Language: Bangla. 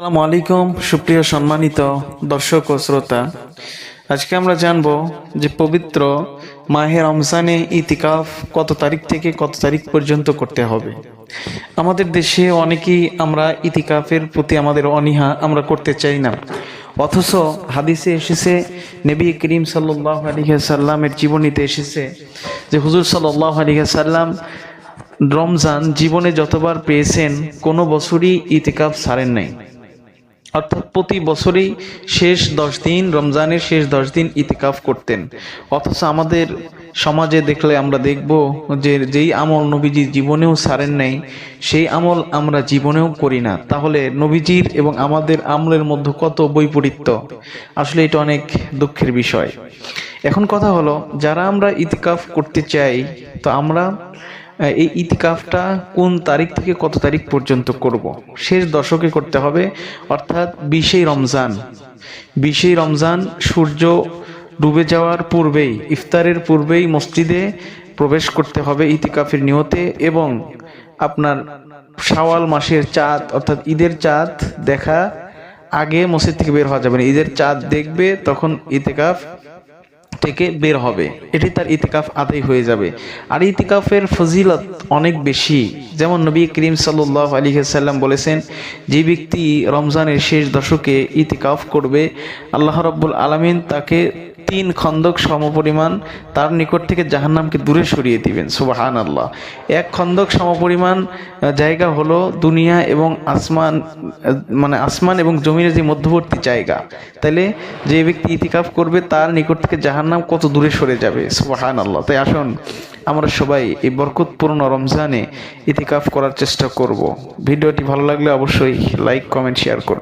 আসসালামু আলাইকুম, সুপ্রিয় সম্মানিত দর্শক ও শ্রোতা। আজকে আমরা জানব যে পবিত্র মাহে রমজানে ইতিকাফ কত তারিখ থেকে কত তারিখ পর্যন্ত করতে হবে। আমাদের দেশে অনেকেই আমরা ইতিকাফের প্রতি আমাদের অনীহা আমরা করতে চাই না। অথচ হাদিসে এসেছে, নবী করিম সাল্লাহ আলিহাসাল্লামের জীবনীতে এসেছে যে হুজুর সাল্লাহ আলিহাসাল্লাম রমজান জীবনে যতবার পেয়েছেন, কোনো বছরই ইতিকাফ ছাড়েন নাই। অর্থাৎ প্রতি বছরই শেষ দশ দিন, রমজানের শেষ দশ দিন ইতিকাফ করতেন। অথচ আমাদের সমাজে দেখলে আমরা দেখব যে যেই আমল নবীজি জীবনেও সারেন নাই, সেই আমল আমরা জীবনেও করি না। তাহলে নবীজির এবং আমাদের আমলের মধ্যে কত বৈপরীত্য? আসলে এটা অনেক দুঃখের বিষয়। এখন কথা হলো, যারা আমরা ইতিকাফ করতে চাই, তো আমরা এই ইতিকাফটা কোন তারিখ থেকে কত তারিখ পর্যন্ত করব। শেষ দশকে করতে হবে, অর্থাৎ বিশেই রমজান বিশেই রমজান সূর্য ডুবে যাওয়ার পূর্বেই, ইফতারের পূর্বেই মসজিদে প্রবেশ করতে হবে ইতিকাফের নিয়তে এবং আপনার শাওয়াল মাসের চাঁদ, অর্থাৎ ঈদের চাঁদ দেখা আগে মসজিদ থেকে বের হওয়া যাবে না ঈদের চাঁদ দেখবে, তখন ইতিকাফ থেকে বের হবে। এটি তার ইতিকাফ আদায় হয়ে যাবে। আর ইতিকাফের ফজিলত অনেক বেশি। যেমন নবী করিম সাল্লাহ আলী সাল্লাম বলেছেন, যে ব্যক্তি রমজানের শেষ দশকে ইতিকাফ করবে, আল্লাহ রব্বুল আলমিন তাকে তিন খন্দক সমপরিমাণ, তার নিকট থেকে জাহান্নামকে দূরে সরিয়ে দিবেন সুবাহান আল্লাহ এক খন্দক সমপরিমাণ জায়গা হলো দুনিয়া এবং আসমান মানে আসমান এবং জমিনের যে মধ্যবর্তী জায়গা। তাইলে যে ব্যক্তি ইতিকাফ করবে, তার নিকট থেকে জাহান্নাম কত দূরে সরে যাবে সুবাহান আল্লাহ তাই আসুন, আমরা সবাই এই বরকতপূর্ণ রমজানে ইতিকাফ করার চেষ্টা করব। ভিডিওটি ভালো লাগলে অবশ্যই লাইক কমেন্ট শেয়ার করুন।